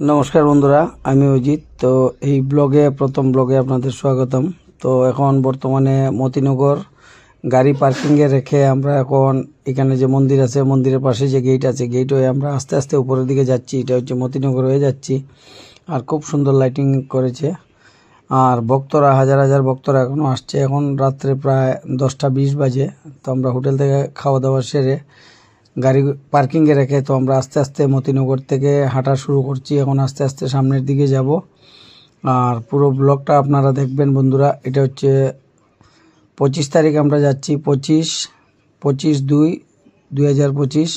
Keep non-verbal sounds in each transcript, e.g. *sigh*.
নমস্কার বন্ধুরা, আমি অজিত। তো এই ব্লগে, প্রথম ব্লগে আপনাদের স্বাগতম। তো এখন বর্তমানে মতিনগর গাড়ি পার্কিংয়ে রেখে আমরা এখন এখানে যে মন্দির আছে, মন্দিরের পাশে যে গেট আছে গেট হয়ে আমরা আস্তে আস্তে উপরের দিকে যাচ্ছি। এটা হচ্ছে মতিনগর হয়ে যাচ্ছি। আর খুব সুন্দর লাইটিং করেছে। আর ভক্তরা, হাজার হাজার ভক্তরা এখনও আসছে। এখন রাত্রে প্রায় দশটা বিশ বাজে। তো আমরা হোটেল থেকে খাওয়া দাওয়া সেরে গাড়ি পার্কিংয়ে রেখে তো আমরা আস্তে আস্তে মতিনগর থেকে হাঁটা শুরু করছি। এখন আস্তে আস্তে সামনের দিকে যাব। আর পুরো ব্লগটা আপনারা দেখবেন বন্ধুরা। এটা হচ্ছে পঁচিশ তারিখ আমরা যাচ্ছি, পঁচিশ পঁচিশ দুই দুই হাজার পঁচিশ।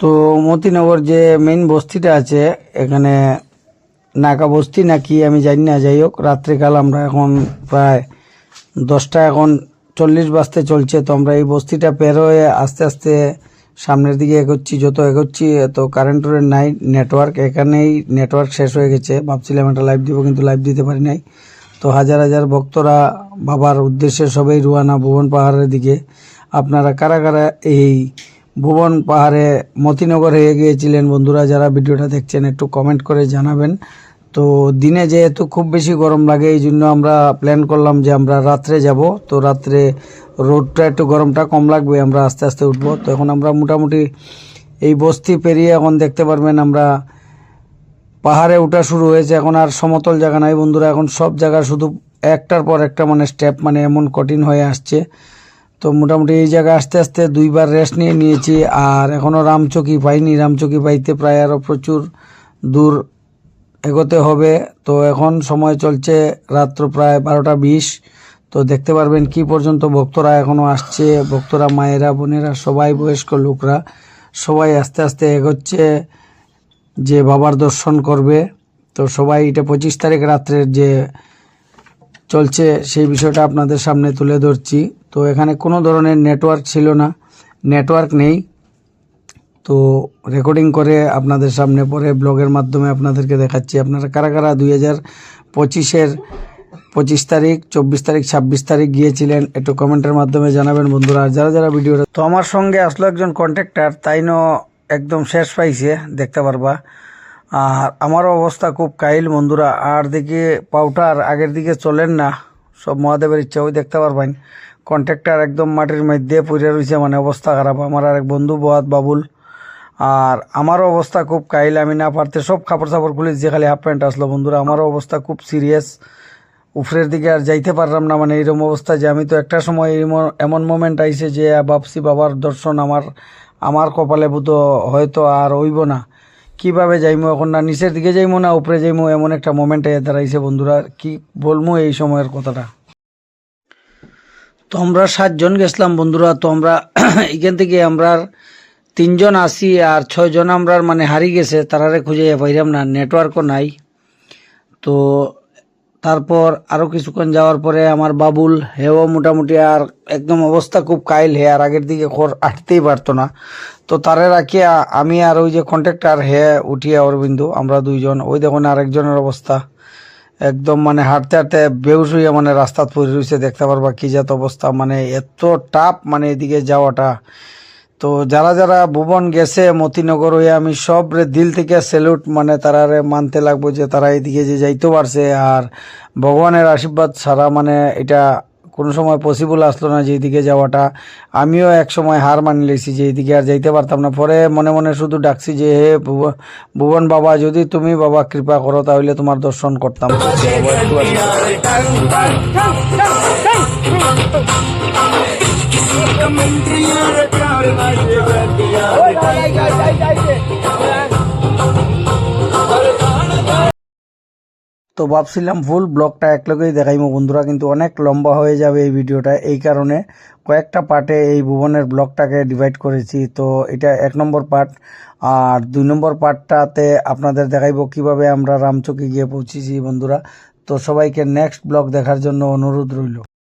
তো মতিনগর যে মেইন বস্তিটা আছে, এখানে নাকা বস্তি নাকি আমি জানি না, যাই হোক, রাত্রিকাল আমরা এখন প্রায় দশটা, এখন চল্লিশ বাজতে চলছে, তো আমরা এই বস্তিটা পের হয়ে আস্তে আস্তে সামনের দিকে এগোচ্ছি, যত এগোচ্ছি তো কারেন্টের নাই নেটওয়ার্ক এখানেই নেটওয়ার্ক শেষ হয়ে গেছে। ভাবছিলাম একটা লাইভ দিব, কিন্তু লাইভ দিতে পারি নাই। তো হাজার হাজার ভক্তরা বাবার উদ্দেশ্যে সবাই রুয়ানা ভুবন পাহাড়ের দিকে। আপনারা কারা কারা এই ভুবন পাহাড়ে মতিনগর হয়ে গিয়েছিলেন, বন্ধুরা, যারা ভিডিওটা দেখছেন, একটু কমেন্ট করে জানাবেন। তো দিনে যেহেতু খুব বেশি গরম লাগে, এই জন্য আমরা প্ল্যান করলাম যে আমরা রাত্রে যাব। তো রাত্রে রোডটা একটু, গরমটা কম লাগবে, আমরা আস্তে আস্তে উঠবো। তো এখন আমরা মোটামুটি এই বস্তি পেরিয়ে এখন দেখতে পারবেন আমরা পাহাড়ে ওঠা শুরু হয়েছে। এখন আর সমতল জায়গা নাই বন্ধুরা, এখন সব জায়গা শুধু একটার পর একটা মানে স্টেপ মানে এমন কঠিন হয়ে আসছে। তো মোটামুটি এই জায়গায় আস্তে আস্তে দুইবার রেস্ট নিয়ে নিয়েছি, আর এখনও রামচকি পাইনি। রামচকি পাইতে প্রায় আরও প্রচুর দূর এগোতে হবে। তো এখন সময় চলছে রাত্র প্রায় বারোটা বিশ। তো দেখতে পারবেন কি পর্যন্ত ভক্তরা এখনও আসছে। ভক্তরা, মায়েরা, বোনেরা, সবাই বয়স্ক লোকরা, সবাই আস্তে আস্তে এগোচ্ছে যে বাবার দর্শন করবে। তো সবাই এটা পঁচিশ তারিখ রাত্রের যে চলছে সেই বিষয়টা আপনাদের সামনে তুলে ধরছি। তো এখানে কোনো ধরনের নেটওয়ার্ক ছিল না। নেটওয়ার্ক নেই। তো রেকর্ডিং করে আপনাদের সামনে পরে ব্লগের মাধ্যমে আপনাদেরকে দেখাচ্ছি। আপনারা কারা কারা দুই হাজার পঁচিশের পঁচিশ তারিখ, চব্বিশ তারিখ, ছাব্বিশ তারিখ গিয়েছিলেন একটু কমেন্টের মাধ্যমে জানাবেন বন্ধুরা। যারা যারা ভিডিওটা তো আমার সঙ্গে আসলো একজন কন্ট্রাক্টর তাই ন একদম শেষ পাইছে, দেখতে পারবা। আর আমারও অবস্থা খুব কাইল বন্ধুরা। আর দিকে পাউটার আগের দিকে চলেন না, সব মহাদেবের ইচ্ছা ওই দেখতে পারবেন। কন্ট্রাক্টর একদম মাটির মধ্যে পড়ে রয়েছে মানে অবস্থা খারাপ। আমার আর এক বন্ধু, বহাত বাবুল আর আমারও অবস্থা খুব কাইল আমি না পারতে সব কাপড় চাপড় খুলে যে খালি হাফ প্যান্ট আসলো বন্ধুরা। আমারও অবস্থা খুব সিরিয়াস উপরের দিকে আর যাইতে পারলাম না মানে এরকম অবস্থা যে আমি তো একটা সময় এমন- মোমেন্ট আইছে যে বাপসি বাবার দর্শন আমার আমার কপালে বুতো হয়তো আর হইব না। কীভাবে যাইমো এখন না, নিচের দিকে যাইমো না, উপরে যাইমো, এমন একটা মোমেন্ট এ দাঁড়াইছে বন্ধুরা। কি বলব এই সময়ের কথাটা? তো আমরা সাতজন গেছিলাম বন্ধুরা, তো আমরা *clears throat* এখান থেকে আমরা তিনজন আসি আর ছয়জন আমরা মানে হারিয়ে গেছে, তারারে খুঁজে পাইলাম না নেটওয়ার্কও নাই। তো তারপর আরও কিছুক্ষণ যাওয়ার পরে আমার বাবুল, হেও মোটামুটি আর একদম অবস্থা খুব কাইল, হে আর আগের দিকে খর আটতেই পারতো না। তো তারে রাখিয়া আমি আর ওই যে কন্ট্রাক্টর হে উঠিয়া অরবিন্দু, আমরা দুইজন, ওই দেখুন আরেকজনের অবস্থা। একদম মানে হাঁটতে হাঁটতে বেউস হইয়া মানে রাস্তাত পড়ে রয়েছে দেখতে পারবা কী জাত অবস্থা। মানে এত টাপ মানে এদিকে যাওয়াটা। তো যারা যারা ভুবন গেছে মতিনগর হয়ে আমি সব দিল থেকে স্যালুট মানে তারারে মানতে লাগবো যে তারা এদিকে যে যাইতে পারছে আর ভগবানের আশীর্বাদ ছাড়া মানে এটা কোনো সময় পসিবল আসলো না যে এইদিকে যাওয়াটা আমিও এক সময় হার মানি লেছি যে এইদিকে আর যাইতে পারতাম না পরে মনে মনে শুধু ডাকছি যে হে ভুব- ভুবন বাবা যদি তুমি বাবা কৃপা করো তাহলে তোমার দর্শন করতাম তো ভাবছিলাম ফুল ব্লগটা একলগেই দেখাইমো। বন্ধুরা, কিন্তু অনেক লম্বা হয়ে যাবে এই ভিডিওটা। এই কারণে কয়েকটা পার্টে এই ভুবনের ব্লগটাকে ডিভাইড করেছি। তো এটা এক নম্বর পার্ট। আর দুই নম্বর পার্টটাতে আপনাদের দেখাইবো কীভাবে আমরা রামচকে গিয়ে পৌঁছেছি, বন্ধুরা। তো সবাইকে নেক্সট ব্লক দেখার জন্য অনুরোধ রইল।